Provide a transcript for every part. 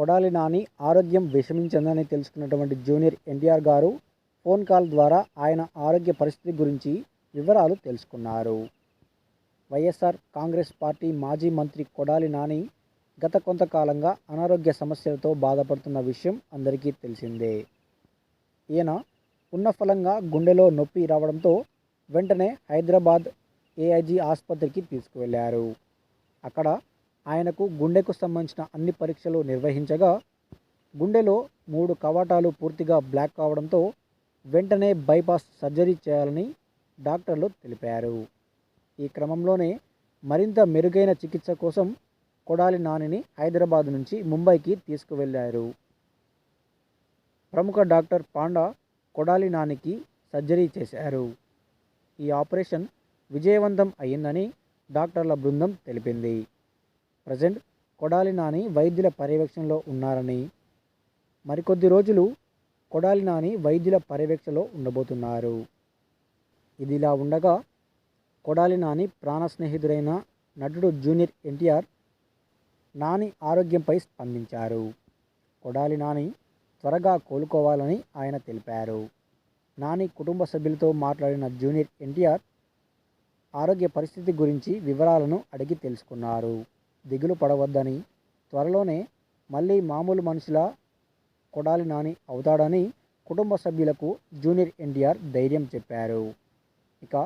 కొడాలి నాని ఆరోగ్యం విషమించిందని తెలుసుకున్నటువంటి జూనియర్ ఎన్టీఆర్ గారు ఫోన్ కాల్ ద్వారా ఆయన ఆరోగ్య పరిస్థితి గురించి వివరాలు తెలుసుకున్నారు. వైఎస్ఆర్ కాంగ్రెస్ పార్టీ మాజీ మంత్రి కొడాలి నాని గత కొంతకాలంగా అనారోగ్య సమస్యలతో బాధపడుతున్న విషయం అందరికీ తెలిసిందే. ఈయన ఉన్న ఫలంగా గుండెలో నొప్పి రావడంతో వెంటనే హైదరాబాద్ ఏఐజీ ఆసుపత్రికి తీసుకువెళ్ళారు. అక్కడ ఆయనకు గుండెకు సంబంధించిన అన్ని పరీక్షలు నిర్వహించగా గుండెలో మూడు కవాటాలు పూర్తిగా బ్లాక్ కావడంతో వెంటనే బైపాస్ సర్జరీ చేయాలని డాక్టర్లు తెలిపారు. ఈ క్రమంలోనే మరింత మెరుగైన చికిత్స కోసం కొడాలి నానిని హైదరాబాద్ నుంచి ముంబైకి తీసుకువెళ్ళారు ప్రముఖ డాక్టర్ పాండా కొడాలి నానికి సర్జరీ చేశారు. ఈ ఆపరేషన్ విజయవంతం అయ్యిందని డాక్టర్ల బృందం తెలిపింది. ప్రజెంట్ కొడాలి నాని వైద్యుల పర్యవేక్షణలో ఉన్నారని మరికొద్ది రోజులు కొడాలి నాని వైద్యుల పర్యవేక్షణలో ఉండబోతున్నారు. ఇదిలా ఉండగా కొడాలి నాని ప్రాణ స్నేహితుడైన నటుడు జూనియర్ ఎన్టీఆర్ నాని ఆరోగ్యంపై స్పందించారు. కొడాలి నాని త్వరగా కోలుకోవాలని ఆయన తెలిపారు. నాని కుటుంబ సభ్యులతో మాట్లాడిన జూనియర్ ఎన్టీఆర్ ఆరోగ్య పరిస్థితి గురించి వివరాలను అడిగి తెలుసుకున్నారు. దిగులు పడవద్దని త్వరలోనే మళ్ళీ మామూలు మనిషిలా కొడాలి నాని అవుతాడని కుటుంబ సభ్యులకు జూనియర్ ఎన్టీఆర్ ధైర్యం చెప్పారు. ఇక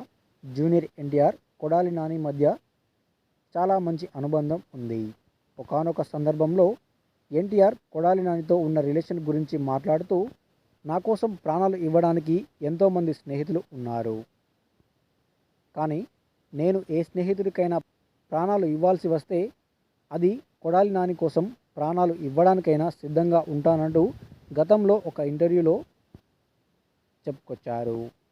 జూనియర్ ఎన్టీఆర్ కొడాలి నాని మధ్య చాలా మంచి అనుబంధం ఉంది. ఒకానొక సందర్భంలో ఎన్టీఆర్ కొడాలి నానితో ఉన్న రిలేషన్ గురించి మాట్లాడుతూ నా కోసం ప్రాణాలు ఇవ్వడానికి ఎంతోమంది స్నేహితులు ఉన్నారు. కానీ నేను ఏ స్నేహితుడికైనా ప్రాణాలు ఇవ్వాల్సి వస్తే అది కొడాలి నాని కోసం ప్రాణాలు ఇవ్వడానికైనా సిద్ధంగా ఉంటానంటూ గతంలో ఒక ఇంటర్వ్యూలో చెప్పుకొచ్చారు.